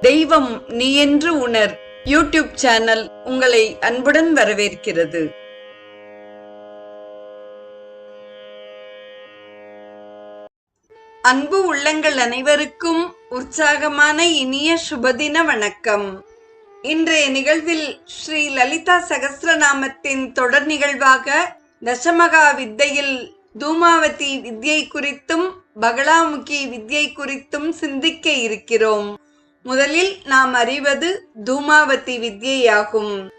தெய்வம் நீ என்று உணர். யூடியூப் சேனல் உங்களை அன்புடன் வரவேற்கிறது. அன்பு உள்ளங்கள் அனைவருக்கும் உற்சாகமான இனிய சுபதின வணக்கம். இன்றைய நிகழ்வில் ஸ்ரீ லலிதா சகஸ்ரநாமத்தின் தொடர் நிகழ்வாக தசமகா வித்தையில் தூமாவதி வித்யை குறித்தும் பகலாமுகி வித்யை குறித்தும் சிந்திக்க இருக்கிறோம். முதலில் நாம் அறிவது தூமாவதி வித்யையாகும்.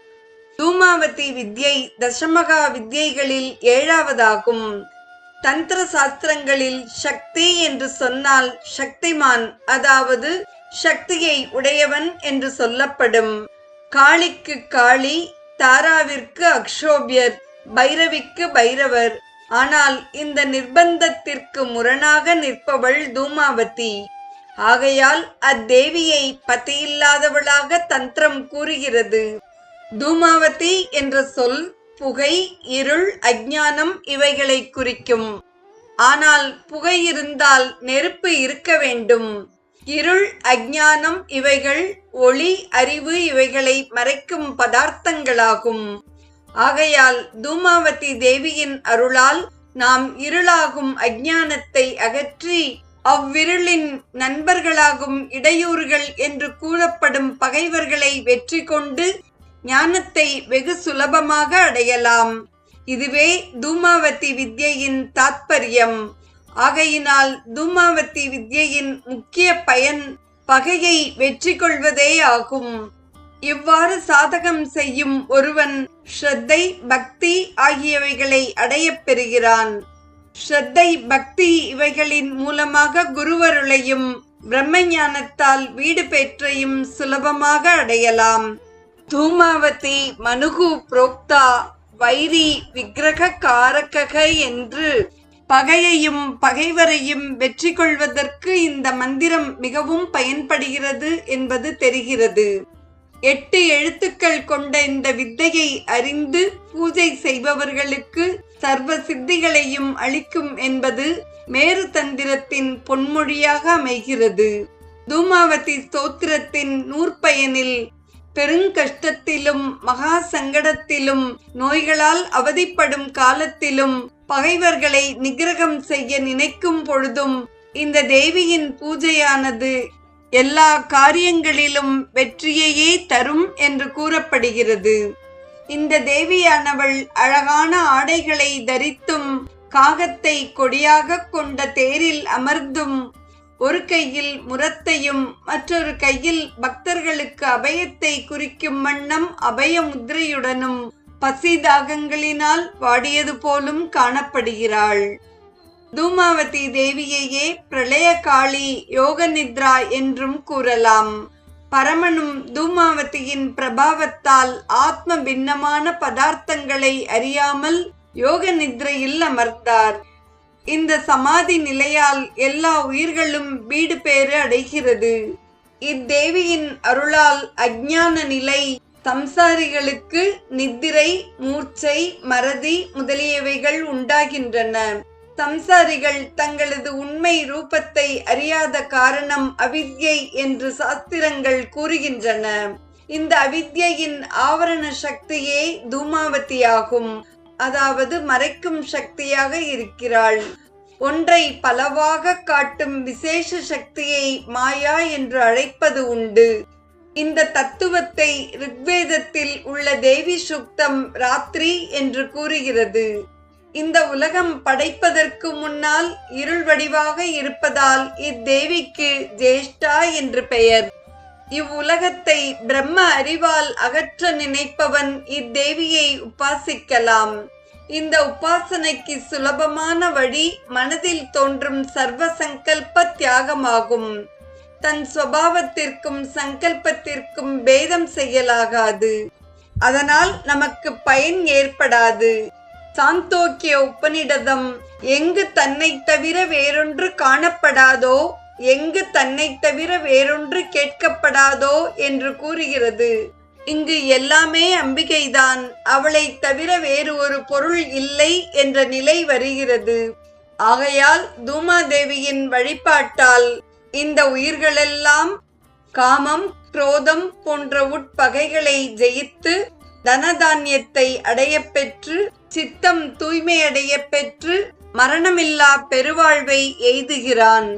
தூமாவதி வித்யை தசமகா வித்யைகளில் ஏழாவதாகும். தந்திர சாஸ்திரங்களில் சக்தி என்று சொன்னால் சக்திமான் அதாவது சக்தியை உடையவன் என்று சொல்லப்படும். காளிக்கு காளி தாராவிற்கு அக்ஷோபியர் பைரவிக்கு பைரவர். ஆனால் இந்த நிர்பந்தத்திற்கு முரணாக நிற்பவள் தூமாவதி. ஆகையால் அத்தேவியை பத்தியில்லாதவளாக தந்திரம் கூறுகிறது. தூமாவதி என்ற சொல் புகை இருள் அஜானம் இவைகளை குறிக்கும். ஆனால் புகை இருந்தால் நெருப்பு இருக்க வேண்டும். இருள் அஜானம் இவைகள் ஒளி அறிவு இவைகளை மறைக்கும் பதார்த்தங்களாகும். ஆகையால் தூமாவதி தேவியின் அருளால் நாம் இருளாகும் அஜானத்தை அகற்றி அவ்விருளின் நண்பர்களாகும் இடையூறுகள் என்று கூறப்படும் பகைவர்களை வெற்றி கொண்டு ஞானத்தை வெகு சுலபமாக அடையலாம். இதுவே தூமாவதி வித்யையின் தாத்பரியம். ஆகையினால் தூமாவதி வித்யையின் முக்கிய பயன் பகையை வெற்றி கொள்வதே ஆகும். இவ்வாறு சாதகம் செய்யும் ஒருவன் ஸ்ரத்தை பக்தி ஆகியவைகளை அடையப் பெறுகிறான். ஸ்ரத்தை பக்தி இவைகளின் மூலமாக குருவருளையும் பிரம்மஞானத்தால் வீடு பெற்றையும் சுலபமாக அடையலாம். தூமாவதி மனுகு புரோக்தா வைரி விக்கிரக காரகக என்று பகையையும் பகைவரையும் வெற்றி கொள்வதற்கு இந்த மந்திரம் மிகவும் பயன்படுகிறது என்பது தெரிகிறது. எட்டு எழுத்துக்கள் கொண்ட இந்த வித்தையை அறிந்து பூஜை செய்பவர்களுக்கு சர்வ சித்திகளையும் அளிக்கும் என்பது மேரு தந்திரத்தின் பொன்மொழியாக அமைகிறது. தூமாவதி ஸ்தோத்திரத்தின் நூற்பயனில் பெருங்கஷ்டத்திலும் மகா சங்கடத்திலும் நோய்களால் அவதிப்படும் காலத்திலும் பகைவர்களை நிகிரகம் செய்ய நினைக்கும் பொழுதும் இந்த தேவியின் பூஜையானது எல்லா காரியங்களிலும் வெற்றியையே தரும் என்று கூறப்படுகிறது. இந்த தேவியானவள் அழகான ஆடைகளை தரித்தும் காகத்தை கொடியாக கொண்ட தேரில் அமர்ந்தும் ஒரு கையில் முரத்தையும் மற்றொரு கையில் பக்தர்களுக்கு அபயத்தை குறிக்கும் வண்ணம் அபய முத்திரையுடனும் பசி தாகங்களினால் வாடியது போலும் காணப்படுகிறாள். தூமாவதி தேவியையே பிரளய காளி யோக நித்ரா என்றும் கூறலாம். பரமனும் தூமாவதியின் பிரபாவத்தால் ஆத்ம பின்னமான பதார்த்தங்களை அறியாமல் யோக நித்ரையில் அமர்ந்தார். இந்த சமாதி நிலையால் எல்லா உயிர்களும் வீடு பேறு அடைகிறது. இத்தேவியின் அருளால் அஜ்ஞான நிலை சம்சாரிகளுக்கு நித்திரை மூர்ச்சை மறதி முதலியவைகள் உண்டாகின்றன. சம்சாரிகள் தங்களது உண்மை ரூபத்தை அறியாத காரணம் அவித்யை என்று சாஸ்திரங்கள் கூறுகின்றன. இந்த அவித்யின் ஆவரண சக்தியே தூமாவதியாகும். அதாவது மறைக்கும் சக்தியாக இருக்கிறாள். ஒன்றை பலவாக காட்டும் விசேஷ சக்தியை மாயா என்று அழைப்பது உண்டு. இந்த தத்துவத்தை ரிக்வேதத்தில் உள்ள தேவி சுக்தம் ராத்திரி என்று கூறுகிறது. இந்த உலகம் படைப்பதற்கு முன்னால் இருள் வடிவாக இருப்பதால் இத்தேவிக்கு ஜேஷ்டா என்று பெயர். இவ்வுலகத்தை பிரம்ம அறிவால் அகற்ற நினைப்பவன் இத்தேவியை உபாசிக்கலாம். இந்த உபாசனைக்கு சுலபமான வழி மனதில் தோன்றும் சர்வ சங்கல்ப தியாகமாகும். தன் சுவாவத்திற்கும் சங்கல்பத்திற்கும் பேதம் செய்யலாகாது. அதனால் நமக்கு பயன் ஏற்படாது. சாந்தோக்கிய உபனிடதம் எங்கு தன்னை தவிர வேறொன்று காணப்படாதோ எங்கு தன்னை தவிர வேறொன்று கேட்கப்படாதோ என்று கூறுகிறது. இங்கு எல்லாமே அம்பிகைதான் அவளை தவிர வேறு ஒரு பொருள் இல்லை என்ற நிலை வருகிறது. ஆகையால் தூமாதேவியின் வழிபாட்டால் இந்த உயிர்களெல்லாம் காமம் குரோதம் போன்ற உட்பகைகளை ஜெயித்து தனதானியத்தை அடையப் பெற்று சித்தம் தூய்மையடையப் பெற்று மரணமில்லா பெருவாழ்வை எய்துகிறான்.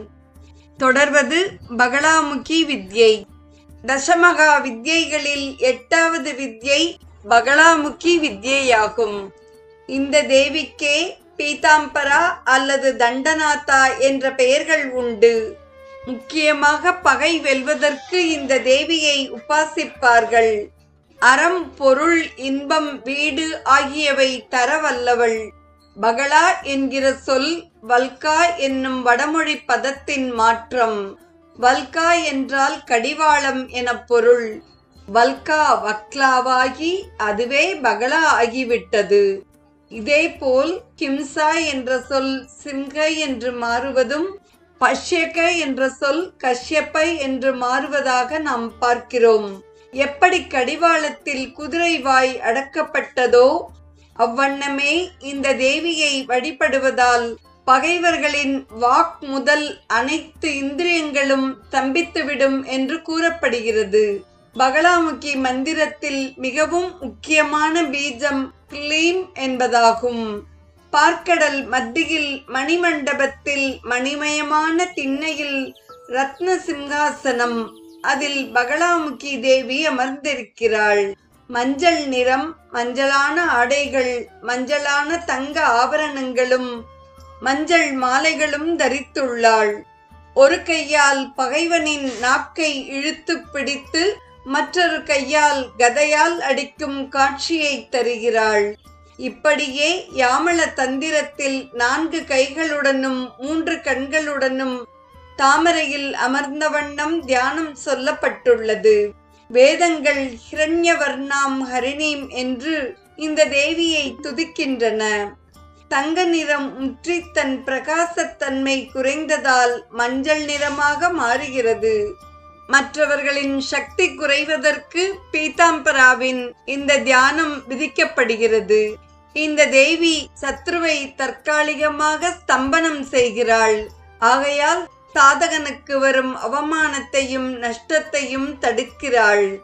தொடர்வது பகலாமுகி வித்யை. தசமகா வித்யைகளில் எட்டாவது வித்யை பகலாமுகி வித்யையாகும். இந்த தேவிக்கே பீதாம்பரா அல்லது தண்டநாதா என்ற பெயர்கள் உண்டு. முக்கியமாக பகை வெல்வதற்கு இந்த தேவியை உபாசிப்பார்கள். அறம் பொருள் இன்பம் வீடு ஆகியவை தர வல்லவள் பகளா என்கிற சொல் வல்கா என்னும் வடமொழி பதத்தின் மாற்றம். வல்கா என்றால் கடிவாளம் என பொருள். வல்கா வக்லாவாகி அதுவே பகளா ஆகிவிட்டது. இதேபோல் கிம்சா என்ற சொல் சிம்க என்று மாறுவதும் பஷ்யக என்ற சொல் கஷ்யப்பை என்று மாறுவதாக நாம் பார்க்கிறோம். எப்படி கடிவாளத்தில் குதிரை வாய் அடக்கப்பட்டதோ அவ்வண்ணமே இந்த தேவியை வழிபடுவதால் பகைவர்களின் வாக் முதல் அனைத்து இந்திரியங்களும் தம்பித்துவிடும் என்று கூறப்படுகிறது. பகலாமுகி மந்திரத்தில் மிகவும் முக்கியமான பீஜம் கிளீம் என்பதாகும். பார்க்கடல் மத்தியில் மணிமண்டபத்தில் மணிமயமான திண்ணையில் ரத்ன சிம்ஹாசனம் அதில் பகலாமுகி தேவி அமர்ந்திருக்கிறாள். மஞ்சள் நிறம் மஞ்சளான ஆடைகள் மஞ்சளான தங்க ஆபரணங்களும் மஞ்சள் மாலைகளும் தரித்துள்ளாள். ஒரு கையால் பகைவனின் நாக்கை இழுத்து பிடித்து மற்றொரு கையால் கதையால் அடிக்கும் காட்சியை தருகிறாள். இப்படியே யாமள தந்திரத்தில் நான்கு கைகளுடனும் மூன்று கண்களுடனும் தாமரையில் அமர்ந்த வண்ணம் தியானம் சொல்லப்பட்டுள்ளது. வேதங்கள் ஹிரண்யவர்ணாம் ஹரிணீம் என்று இந்த தேவியை துதிக்கின்றன. தங்க நிறம் முற்றி தன் பிரகாசத்தன்மை குறைந்ததால் மஞ்சள் நிறமாக மாறுகிறது. மற்றவர்களின் சக்தி குறைவதற்கு பீதாம்பராவின் இந்த தியானம் விதிக்கப்படுகிறது. இந்த தேவி சத்ருவை தற்காலிகமாக ஸ்தம்பனம் செய்கிறாள். ஆகையால் சாதகனுக்கு வரும் அவமானத்தையும் நஷ்டத்தையும் தடுக்கிறாள்.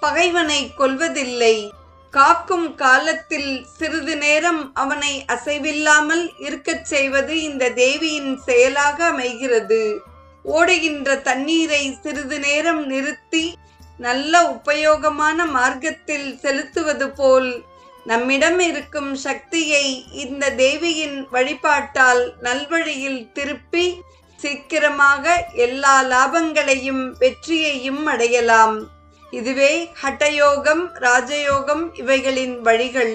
பகைவனை கொல்வதில்லை. காக்கும் காலத்தில் சிறிது நேரம் அவனை அசைவில்லாமல் இருக்கச் செய்வது இந்த தேவியின் செயலாக அமைகிறது. ஓடுகின்ற தண்ணீரை சிறிது நேரம் நிறுத்தி நல்ல உபயோகமான மார்க்கத்தில் செலுத்துவது போல் நம்மிடம் இருக்கும் சக்தியை இந்த தேவியின் வழிபாட்டால் நல்வழியில் திருப்பி சீக்கிரமாக எல்லா லாபங்களையும் வெற்றியையும் அடையலாம். இதுவே ஹட்டயோகம் ராஜயோகம் இவைகளின் வழிகள்.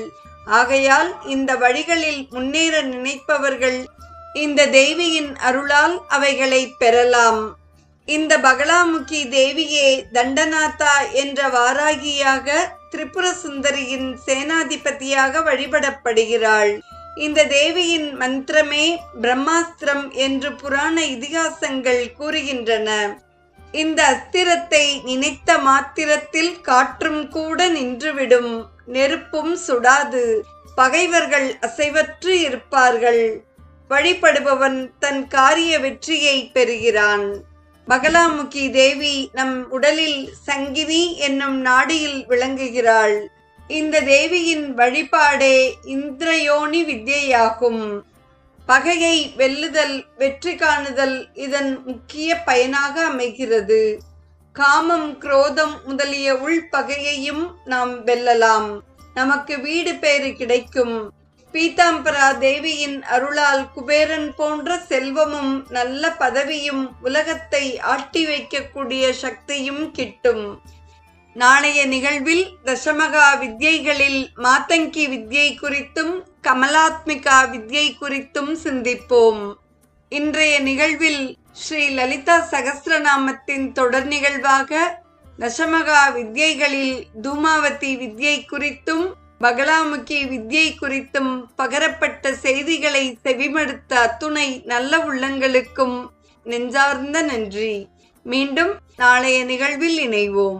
ஆகையால் இந்த வழிகளில் முன்னேற நினைப்பவர்கள் இந்த தேவியின் அருளால் அவைகளை பெறலாம். இந்த பகலாமுகி தேவியே தண்டநாதா என்ற வாராகியாக திரிபுர சுந்தரியின் சேனாதிபதியாக வழிபடப்படுகிறாள். இந்த தேவியின் மந்திரமே பிரம்மாஸ்திரம் என்று புராண இதிகாசங்கள் கூறுகின்றன. இந்த அஸ்திரத்தை நினைத்த மாத்திரத்தில் காற்றும் கூட நின்றுவிடும் நெருப்பும் சுடாது. பகைவர்கள் அசைவற்று இருப்பார்கள். வழிபடுபவன் தன் காரிய வெற்றியை பெறுகிறான். பகலாமுகி தேவி நம் உடலில் சங்கினி என்னும் நாடியில் விளங்குகிறாள். இந்த தேவியின் வழிபாடே இந்திரயோனி வித்யையாகும். பகையை வெல்லுதல் வெற்றி காணுதல் இதன் முக்கிய பயனாக அமைகிறது. காமம் குரோதம் முதலிய உள்பகையையும் நாம் வெல்லலாம். நமக்கு வீடு பேறு கிடைக்கும். பீதாம்பரா தேவியின் அருளால் குபேரன் போன்ற செல்வமும் நல்ல பதவியும் உலகத்தை ஆட்டி வைக்கக்கூடிய சக்தியும் கிட்டும். நாளைய நிகழ்வில் தசமகா வித்யைகளில் மாத்தங்கி வித்யை குறித்தும் கமலாத்மிகா வித்யை குறித்தும் சிந்திப்போம். இன்றைய நிகழ்வில் ஸ்ரீ லலிதா சகஸ்ரநாமத்தின் தொடர் நிகழ்வாக தசமகா வித்யைகளில் தூமாவதி வித்யை குறித்தும் பகலாமுகி வித்யை குறித்தும் பகரப்பட்ட செய்திகளை செவிமடுத்த அத்துணை நல்ல உள்ளங்களுக்கும் நெஞ்சார்ந்த நன்றி. மீண்டும் நாளைய நிகழ்வில் இணைவோம்.